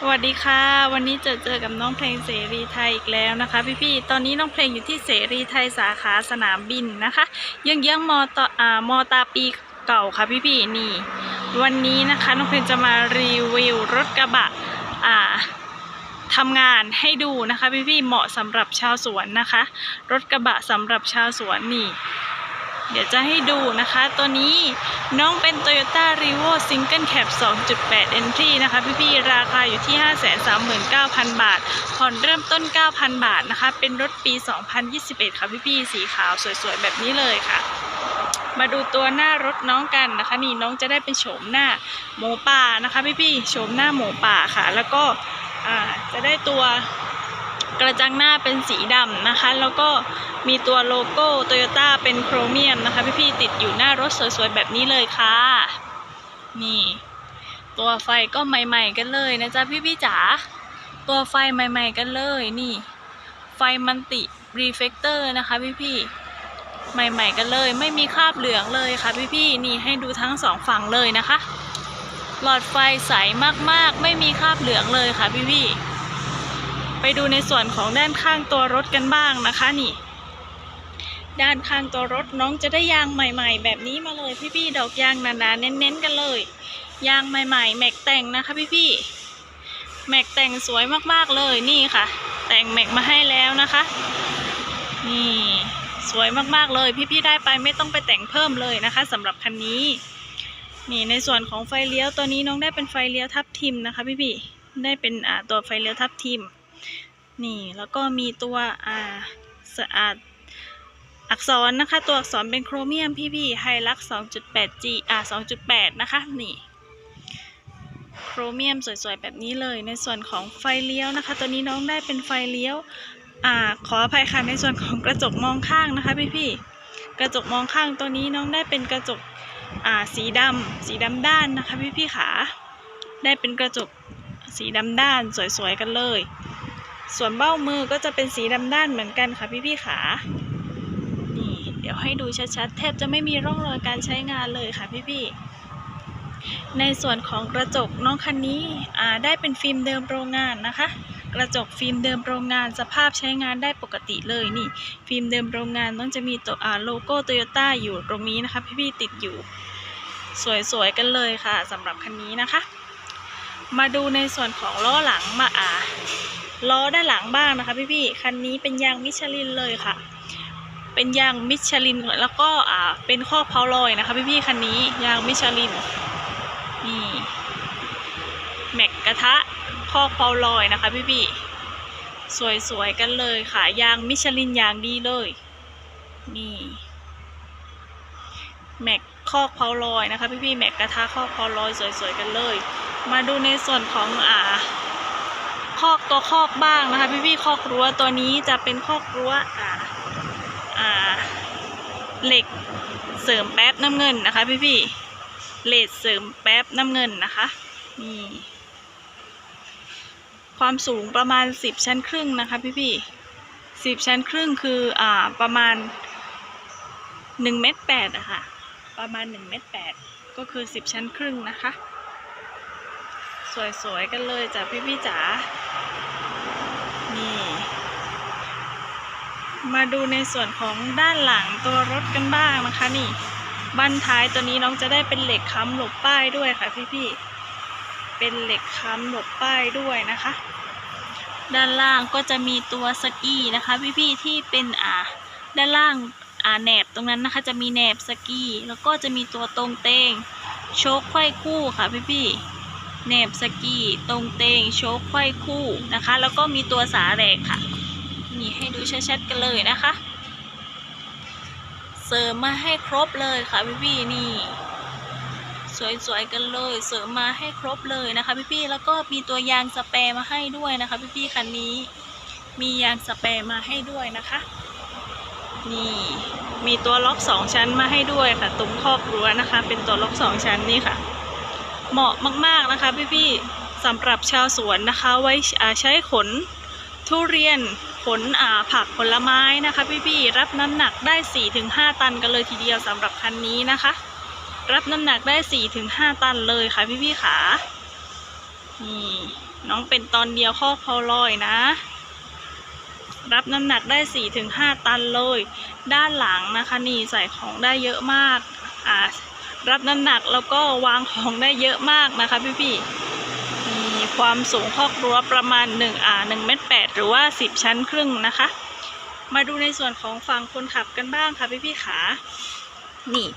สวัสดีค่ะ วันนี้เจอเจอกับน้องเพลงเสรีไทยอีกแล้วนะคะ พี่ๆ ตอนนี้น้องเพลงอยู่ที่เสรีไทยสาขาสนามบินนะคะเยังยังมอตอ่ามอตาปีเก่าค่ะพี่ๆนี่ วันนี้นะคะน้องเพลงจะมารีวิวรถกระบะอ่าทำงานให้ดูนะคะพี่ๆเหมาะสำหรับชาวสวนนะคะ รถกระบะสำหรับชาวสวนนี่ เดี๋ยวจะให้ดูนะคะ ตัวนี้น้องเป็น Toyota r e v o Single Cab 2.8 Entry นะคะพี่ๆ ราคาอยู่ที่ 539,000 บาท ผ่อนเริ่มต้น 9,000 บาทนะคะ เป็นรถปี 2021 ค่ะพี่ๆ สีขาวสวยๆ แบบนี้เลยค่ะ มาดูตัวหน้ารถน้องกันนะคะ นี่น้องจะได้เป็นโฉมหน้าหมูป่านะคะพี่ๆ โฉมหน้าหมูป่าค่ะ แล้วก็จะได้ตัว กระจังหน้าเป็นสีดำนะคะ แล้วก็มีตัวโลโก้โตโยต้าเป็นโครเมียมนะคะ พี่ๆติดอยู่หน้ารถสวยๆ แบบนี้เลยค่ะ นี่ ตัวไฟก็ใหม่ ๆ กันเลยนะจ๊ะพี่ๆจ๋าตัวไฟใหม่ ๆ กันเลยนี่ ไฟมันติรีเฟกเตอร์นะคะพี่ๆใหม่ๆกันเลย ไม่มีคราบเหลืองเลยค่ะพี่ๆนี่ให้ดูทั้งสองฝั่งเลยนะคะ หลอดไฟใสมากๆ ไม่มีคราบเหลืองเลยค่ะพี่ๆ ไปดูในส่วนของด้านข้างตัวรถกันบ้างนะคะนี่ ด้านข้างตัวรถน้องจะได้ยางใหม่ ๆ แบบนี้มาเลยพี่ๆดอกยางหนาๆเน้นๆกันเลย ยางใหม่ ๆ แม็กแต่งนะคะพี่ๆแม็กแต่งสวยมากๆเลยนี่ค่ะ แต่งแม็กมาให้แล้วนะคะ นี่สวยมากๆเลยพี่ๆได้ไปไม่ต้องไปแต่งเพิ่มเลยนะคะสำหรับคันนี้นี่ในส่วนของไฟเลี้ยวตัวนี้น้องได้เป็นไฟเลี้ยวทับทิมนะคะพี่ๆได้เป็นอ่าตัวไฟเลี้ยวทับทิม นี่แล้วก็มีตัวอ่าสะอาดอักษรนะคะ ตัวอักษรเป็นโครเมียมพี่พี่ไฮลัก 2.8G อ่า 2.8 นะคะ นี่ โครเมียมสวยๆ แบบนี้เลย ในส่วนของไฟเลี้ยวนะคะ ตัวนี้น้องได้เป็นไฟเลี้ยว อ่า ขออภัยค่ะ ในส่วนของกระจกมองข้างนะคะพี่พี่ๆกระจกมองข้างตัวนี้น้องได้เป็นกระจก อ่า สีดำสีดำด้านนะคะพี่พี่ๆขา ได้เป็นกระจกสีดำด้านสวยๆ กันเลย ส่วนเบ้ามือก็จะเป็นสีดำด้านเหมือนกันค่ะพี่พี่ๆขา นี่เดี๋ยวให้ดูชัดๆ แทบจะไม่มีร่องรอยการใช้งานเลยค่ะพี่พี่ๆในส่วนของกระจกน้องคันนี้อ่าได้เป็นฟิล์มเดิมโรงงานนะคะ กระจกฟิล์มเดิมโรงงานสภาพใช้งานได้ปกติเลยนี่ ฟิล์มเดิมโรงงานต้องจะมีตัวอ่าโลโก้โตโยต้าอยู่ตรงนี้นะคะพี่พี่ๆติดอยู่ สวยๆกันเลยค่ะสำหรับคันนี้นะคะ มาดูในส่วนของล้อหลังมาอ่า ล้อด้านหลังบ้างนะคะ พี่ๆคันนี้เป็นยางมิชลินเลยค่ะ เป็นยางมิชลินแล้วก็อ่าเป็นข้อเพาลอยนะคะ พี่ๆคันนี้ยางมิชลินนี่แม็กกระทะข้อเพาลอยนะคะ พี่ๆสวยๆกันเลยค่ะ ยางมิชลินยางดีเลยนี่แม็กคอกเพาลอยนะคะ พี่ๆแม็กกระทะคอกเพาลอยสวยๆกันเลย มาดูในส่วนของอ่า คอกตัวคอกบ้างนะคะพี่พี่คอกรั้วตัวนี้จะเป็นคอกรั้วอ่าอ่าเหล็กเสริมแป๊บน้ำเงินนะคะ พี่พี่ๆเลดเสริมแป๊บน้ำเงินนะคะนี่ความสูงประมาณสิบชั้นครึ่งนะคะ พี่พี่สิบชั้นครึ่งคืออ่าประมาณหนึ่งเมตรแปดอะค่ะประมาณหนึ่งเมตรแปดก็คือสิบชั้นครึ่งนะคะ สวยๆกันเลยจ้ะพี่ๆจ๋า นี่ มาดูในส่วนของด้านหลังตัวรถกันบ้างนะคะนี่ บั้นท้ายตัวนี้น้องจะได้เป็นเหล็กค้ำหลบป้ายด้วยค่ะพี่ๆเป็นเหล็กค้ำหลบป้ายด้วยนะคะ ด้านล่างก็จะมีตัวสกีนะคะ พี่ๆที่เป็นอ่าด้านล่างอ่าแหนบตรงนั้นนะคะ จะมีแหนบสกีแล้วก็จะมีตัวตรงเตงโชคไขว้คู่ค่ะพี่ๆ แหนบสกีตรงเตงโชคไขว้คู่นะคะ แล้วก็มีตัวสาแหลกค่ะ นี่ให้ดูชัดๆกันเลยนะคะ เสริมมาให้ครบเลยค่ะพี่ๆนี่ สวยๆกันเลย เสริมมาให้ครบเลยนะคะ พี่ๆแล้วก็มีตัวยางสเปร์มาให้ด้วยนะคะ พี่ๆคันนี้ มียางสเปร์มาให้ด้วยนะคะ นี่มีตัวล็อกสองชั้นมาให้ด้วยค่ะ ตรงครอบรั้วนะคะ เป็นตัวล็อกสองชั้นนี่ค่ะ เหมาะมากๆนะคะพี่ๆสำหรับชาวสวนนะคะไว้ใช้ขนทุเรียนขนผักผลไม้นะคะ พี่ๆรับน้ำหนักได้ 4-5 ตันกันเลยทีเดียวสำหรับคันนี้นะคะ รับน้ำหนักได้ 4-5 ตันเลยค่ะพี่ๆขานี่น้องเป็นตอนเดียวข้อพอลอยนะ รับน้ำหนักได้ 4-5 ตันเลย ด้านหลังนะคะนี่ใส่ของได้เยอะมากอ่า รับน้ำหนักแล้วก็วางของได้เยอะมากนะคะพี่ๆมีความสูงคอกรั้วประมาณ1อ่า1เมตร8หรือว่า 10 ชั้นครึ่งนะคะ มาดูในส่วนของฝั่งคนขับกันบ้างค่ะพี่ๆขานี่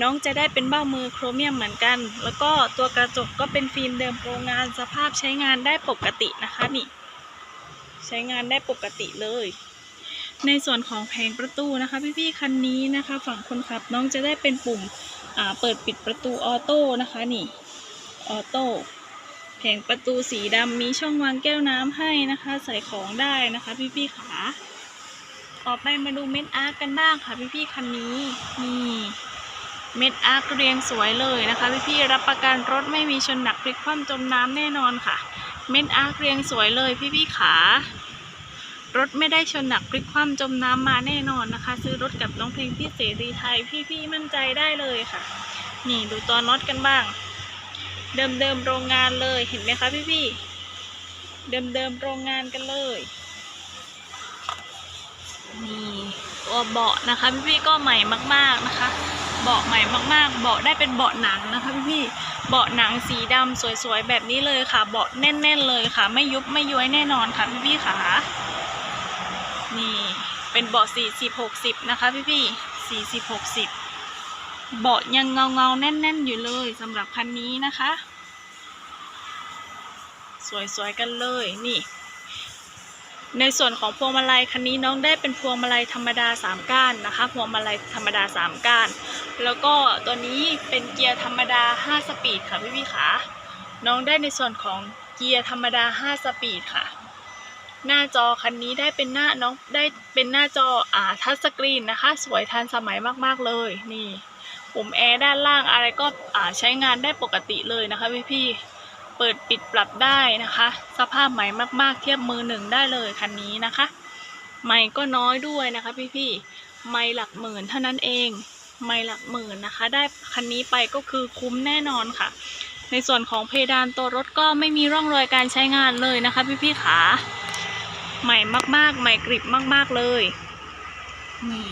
น้องจะได้เป็นเบ้ามือโครเมียมเหมือนกัน แล้วก็ตัวกระจกก็เป็นฟิล์มเดิมโรงงานสภาพใช้งานได้ปกตินะคะนี่ ใช้งานได้ปกติเลย ในส่วนของแผงประตูนะคะ พี่ๆคันนี้นะคะ ฝั่งคนขับน้องจะได้เป็นปุ่ม เปิดปิดประตูออโต้นะคะนี่ออโต้แผงประตูสีดำมีช่องวางแก้วน้ำให้นะคะ ใส่ของได้นะคะ พี่ๆขาต่อไปมาดูเม็ดอาร์กกันบ้างค่ะพี่ๆคันนี้นี่เม็ดอาร์กเรียงสวยเลยนะคะพี่ๆรับประกันรถไม่มีชนหนักพลิกคว่ำจมน้ำแน่นอนค่ะ เม็ดอาร์กเรียงสวยเลยพี่ๆขา รถไม่ได้ชนหนักพลิกคว่ำจมน้ำมาแน่นอนนะคะ ซื้อรถกับน้องเพลงที่เสรีไทยพี่ๆมั่นใจได้เลยค่ะ นี่ดูตัวน็อตกันบ้าง เดิมๆโรงงานเลยเห็นไหมคะพี่ๆเดิมๆโรงงานกันเลยนี่ตัวเบาะนะคะพี่ๆก็ใหม่มาก ๆนะคะเบาะใหม่มากๆ เบาะได้เป็นเบาะหนังนะคะพี่ๆเบาะหนังสีดำสวยๆแบบนี้เลยค่ะ เบาะแน่น ๆ เลยค่ะ ไม่ยุบไม่ย้วยแน่นอนค่ะพี่ๆค่ะ นี่ เป็นเบาะ40 60นะคะพี่ๆ40 60เบาะยังเงาเงาแน่น ๆ อยู่เลยสำหรับคันนี้นะคะ สวย ๆ กันเลยนี่ ในส่วนของพวงมาลัยคันนี้น้องได้เป็นพวงมาลัยธรรมดา 3 ก้านนะคะ พวงมาลัยธรรมดา 3 ก้าน แล้วก็ตัวนี้เป็นเกียร์ธรรมดา 5 สปีดค่ะพี่พี่ขาน้องได้ในส่วนของเกียร์ธรรมดา 5 สปีดค่ะ หน้าจอคันนี้ได้เป็นหน้าน้องได้เป็นหน้าจออ่าทัชสกรีนนะคะ สวยทันสมัยมากๆเลยนี่ปุ่มแอร์ด้านล่างอะไรก็อ่าใช้งานได้ปกติเลยนะคะพี่พี่เปิดปิดปรับได้นะคะ สภาพใหม่มากๆ เทียบมือหนึ่งได้เลยคันนี้นะคะใหม่ก็น้อยด้วยนะคะพี่ๆไม่หลักหมื่นเท่านั้นเองไม่หลักหมื่นนะคะ ได้คันนี้ไปก็คือคุ้มแน่นอนค่ะ ในส่วนของเพดานตัวรถก็ไม่มีร่องรอยการใช้งานเลยนะคะพี่ๆขา ใหม่มาก ๆ ใหม่กริบมาก ๆ เลยนี่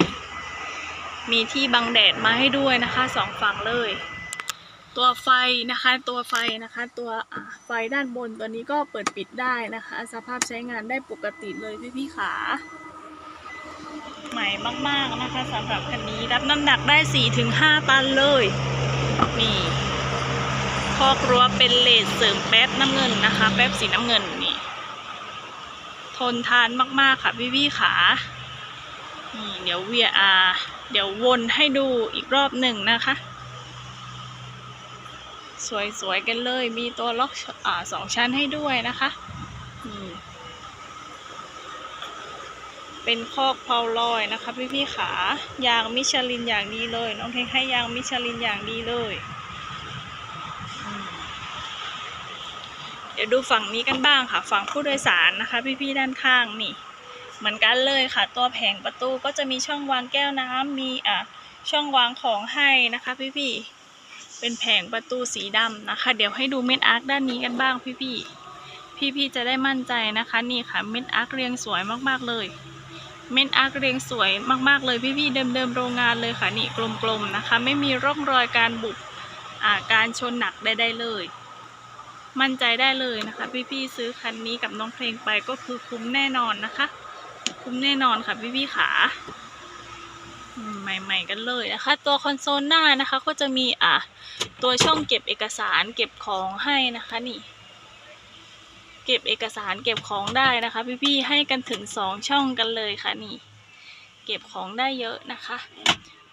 มีที่บังแดดมาให้ด้วยนะคะสองฝั่งเลย ตัวไฟนะคะตัวไฟนะคะ ตัวไฟด้านบนตัวนี้ก็เปิดปิดได้นะคะ สภาพใช้งานได้ปกติเลยพี่พี่ขาใหม่มาก ๆ นะคะสำหรับคันนี้รับน้ำหนักได้ 4-5 ตันเลย นี่คอกรั้วเป็นเลสเสริมแป๊บน้ำเงินนะคะ แป๊บสีน้ำเงิน ทนทานมากๆค่ะพี่พี่ขานี่เดี๋ยวเวียอาเดี๋ยววนให้ดูอีกรอบหนึ่งนะคะ สวยๆกันเลยมีตัวล็อกอสองชั้นให้ด้วยนะคะนี่เป็นคอกเพลาลอยนะคะพี่ๆขายางมิชลินอย่างดีเลย น้องเทงให้ยางมิชลินอย่างดีเลยอืมเดี๋ยวดูฝั่งนี้กันบ้างค่ะ ฝั่งผู้โดยสารนะคะ พี่ๆด้านข้างนี่ เหมือนกันเลยค่ะ ตัวแผงประตูก็จะมีช่องวางแก้วน้ำมีอะช่องวางของให้นะคะ พี่ๆเป็นแผงประตูสีดำนะคะ เดี๋ยวให้ดูเม็ดอาร์คด้านนี้กันบ้างพี่ๆพี่ๆจะได้มั่นใจนะคะนี่ค่ะเม็ดอาร์คเรียงสวยมากๆเลย เม็ดอาร์คเรียงสวยมากๆเลยพี่ๆเดิมๆโรงงานเลยค่ะนี่กลมๆนะคะ ไม่มีร่องรอยการบุบอ่าการชนหนักใดๆเลย มั่นใจได้เลยนะคะ พี่ๆซื้อคันนี้กับน้องเพลงไปก็คือคุ้มแน่นอนนะคะ คุ้มแน่นอนค่ะพี่ๆขาอืมใหม่ ๆ กันเลยนะคะ ตัวคอนโซลหน้านะคะ ก็จะมีอะตัวช่องเก็บเอกสารเก็บของให้นะคะนี่ เก็บเอกสารเก็บของได้นะคะ พี่ๆให้กันถึงสองช่องกันเลยค่ะนี่ เก็บของได้เยอะนะคะ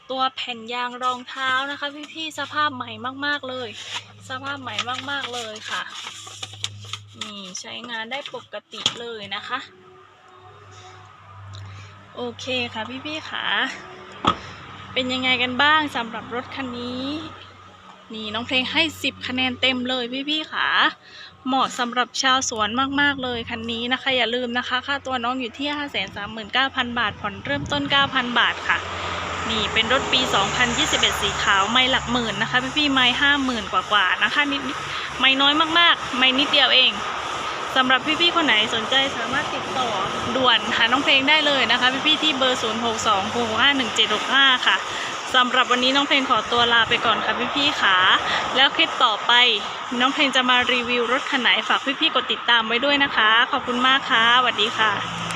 ตัวแผ่นยางรองเท้านะคะ พี่ๆสภาพใหม่มาก ๆเลย สภาพใหม่มาก ๆ เลยค่ะ นี่ใช้งานได้ปกติเลยนะคะ โอเคค่ะพี่ๆค่ะ เป็นยังไงกันบ้างสำหรับรถคันนี้นี่น้องเพลงให้ 10 คะแนนเต็มเลยพี่ๆค่ะ เหมาะสำหรับชาวสวนมากๆเลยคันนี้นะคะ อย่าลืมนะคะ ค่าตัวน้องอยู่ที่ 539,000 บาท ผ่อนเริ่มต้น 9,000 บาทค่ะ นี่เป็นรถปี 2021 สีขาว ไม่หลักหมื่นนะคะ พี่ๆไม่ห้าหมื่นกว่าๆนะคะนิดๆไม่น้อยมากๆ ไม่นิดเดียวเองสำหรับพี่ๆ คนไหนสนใจสามารถติดต่อด่วนหาน้องเพลงได้เลยนะคะ พี่ๆ ที่เบอร์ 0 6 2 6 5 1 7 6 5 ค่ะสำหรับวันนี้น้องเพลงขอตัวลาไปก่อนค่ะพี่ๆค่ะ แล้วคลิปต่อไป น้องเพลงจะมารีวิวรถคันไหนฝากพี่ๆ กดติดตามไว้ด้วยนะคะ ขอบคุณมากค่ะสวัสดีค่ะ